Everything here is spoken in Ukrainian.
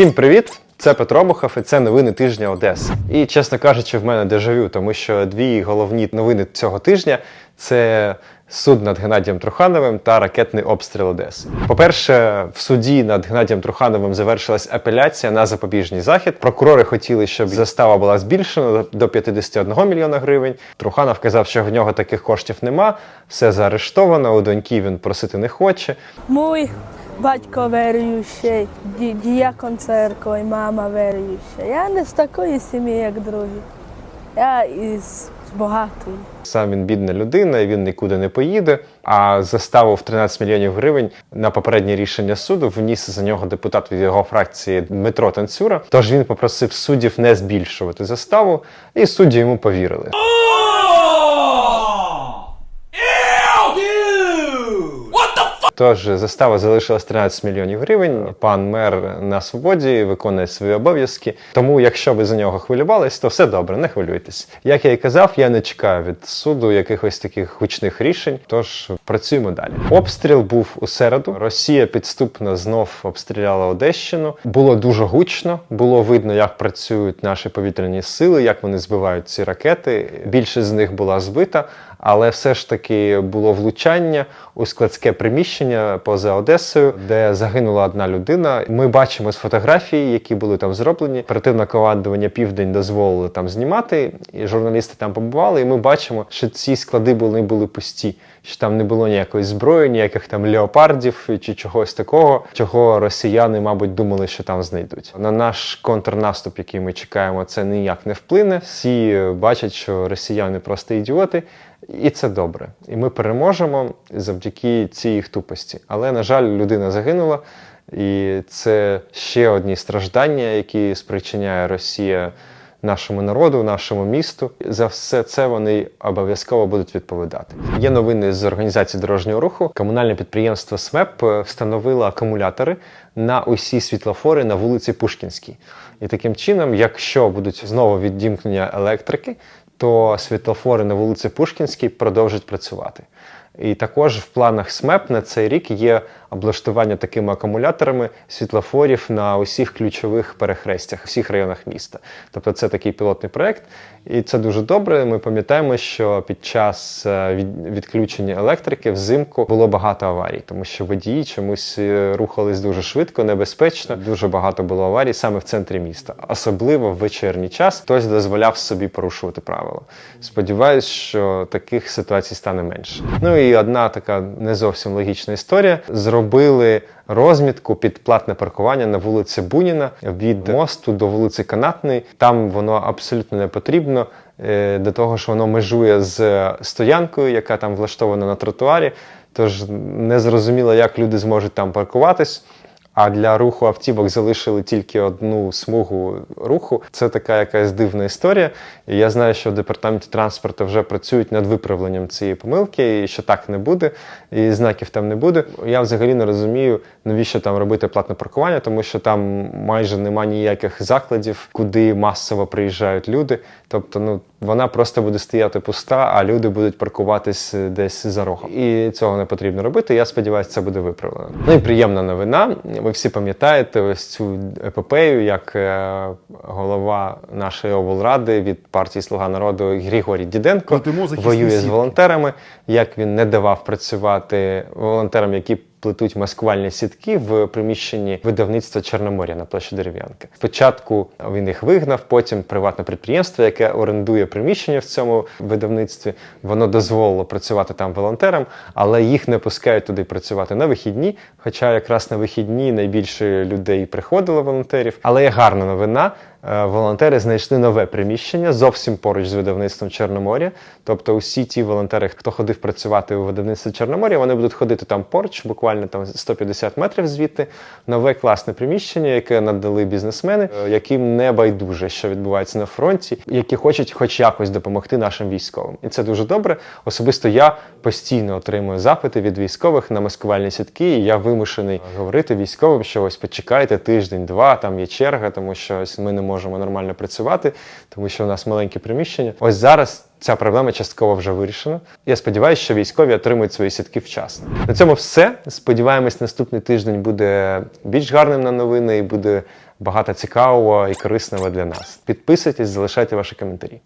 Всім привіт! Це Петро Бухов і це новини тижня Одеси. І чесно кажучи, в мене дежавю, тому що дві головні новини цього тижня це суд над Геннадієм Трухановим та ракетний обстріл Одеси. По-перше, в суді над Геннадієм Трухановим завершилась апеляція на запобіжний захід. Прокурори хотіли, щоб застава була збільшена до 51 мільйона гривень. Труханов казав, що в нього таких коштів нема, все заарештовано. У доньки він просити не хоче. Мій батько віруючий, ді- діякон церкви, мама віруюча. Я не з такої сім'ї, як другі. Я із багатої. Сам він бідна людина, і він нікуди не поїде. А заставу в 13 мільйонів гривень на попереднє рішення суду вніс за нього депутат від його фракції Дмитро Танцюра. Тож він попросив суддів не збільшувати заставу, і судді йому повірили. Тож застава залишилась 13 мільйонів гривень. Пан мер на свободі виконує свої обов'язки. Тому, якщо ви за нього хвилювались, то все добре, не хвилюйтесь. Як я і казав, я не чекаю від суду якихось таких гучних рішень. Тож працюємо далі. Обстріл був у середу. Росія підступно знов обстріляла Одещину. Було дуже гучно. Було видно, як працюють наші повітряні сили, як вони збивають ці ракети. Більшість з них була збита. Але все ж таки було влучання у складське приміщення поза Одесою, де загинула одна людина. Ми бачимо з фотографій, які були там зроблені. Оперативне командування Південь дозволили там знімати, і журналісти там побували. І ми бачимо, що ці склади були, були пусті, що там не було ніякої зброї, ніяких там леопардів чи чогось такого, чого росіяни, мабуть, думали, що там знайдуть. На наш контрнаступ, який ми чекаємо, це ніяк не вплине. Всі бачать, що росіяни просто ідіоти. І це добре. І ми переможемо завдяки цій тупості. Але, на жаль, людина загинула, і це ще одні страждання, які спричиняє Росія нашому народу, нашому місту. За все це вони обов'язково будуть відповідати. Є новини з організації дорожнього руху. Комунальне підприємство СМЕП встановило акумулятори на усі світлофори на вулиці Пушкінській. І таким чином, якщо будуть знову відімкнення електрики, то світлофори на вулиці Пушкінській продовжать працювати. І також в планах СМЕП на цей рік є облаштування такими акумуляторами світлофорів на усіх ключових перехрестях, всіх районах міста. Тобто це такий пілотний проект, і це дуже добре. Ми пам'ятаємо, що під час е, відключення електрики взимку було багато аварій, тому що водії чомусь е, рухались дуже швидко, небезпечно. Дуже багато було аварій саме в центрі міста, особливо в вечірній час. Хтось дозволяв собі порушувати правила. Сподіваюсь, що таких ситуацій стане менше. Ну і одна така не зовсім логічна історія. Зробили розмітку під платне паркування на вулиці Буніна від мосту до вулиці Канатної. Там воно абсолютно не потрібно. е, До того ж, воно межує з стоянкою, яка там влаштована на тротуарі. Тож не зрозуміло, як люди зможуть там паркуватись. А для руху автівок залишили тільки одну смугу руху. Це така якась дивна історія. І я знаю, що в департаменті транспорту вже працюють над виправленням цієї помилки, і що так не буде, і знаків там не буде. Я взагалі не розумію, навіщо там робити платне паркування, тому що там майже нема ніяких закладів, куди масово приїжджають люди. Тобто, ну вона просто буде стояти пуста, а люди будуть паркуватись десь за рогом. І цього не потрібно робити. Я сподіваюся, це буде виправлено. Ну і приємна новина. Ви всі пам'ятаєте ось цю епопею, як е, голова нашої облради від партії Слуга народу Григорій Діденко воює з волонтерами, як він не давав працювати волонтерам, які плетуть маскувальні сітки в приміщенні видавництва Чорномор'я на площі Дерев'янки. Спочатку він їх вигнав, потім приватне підприємство, яке орендує приміщення в цьому видавництві, воно дозволило працювати там волонтерам, але їх не пускають туди працювати на вихідні. Хоча якраз на вихідні найбільше людей приходило волонтерів. Але є гарна новина. Е, Волонтери знайшли нове приміщення зовсім поруч з видавництвом Чорномор'я. Тобто, усі ті волонтери, хто ходив працювати у видавництві Чорномор'я, вони будуть ходити там поруч, буквально там 150 метрів звідти. Нове класне приміщення, яке надали бізнесмени, е, яким не байдуже, що відбувається на фронті, які хочуть хоч якось допомогти нашим військовим. І це дуже добре. Особисто я постійно отримую запити від військових на маскувальні сітки, і я вимушений говорити військовим, що ось почекайте тиждень-два, там є черга, тому що ось ми не можемо нормально працювати, тому що у нас маленьке приміщення. Ось зараз. Ця проблема частково вже вирішена. Я сподіваюся, що військові отримують свої сітки вчасно. На цьому все. Сподіваємось, наступний тиждень буде більш гарним на новини і буде багато цікавого і корисного для нас. Підписуйтесь, залишайте ваші коментарі.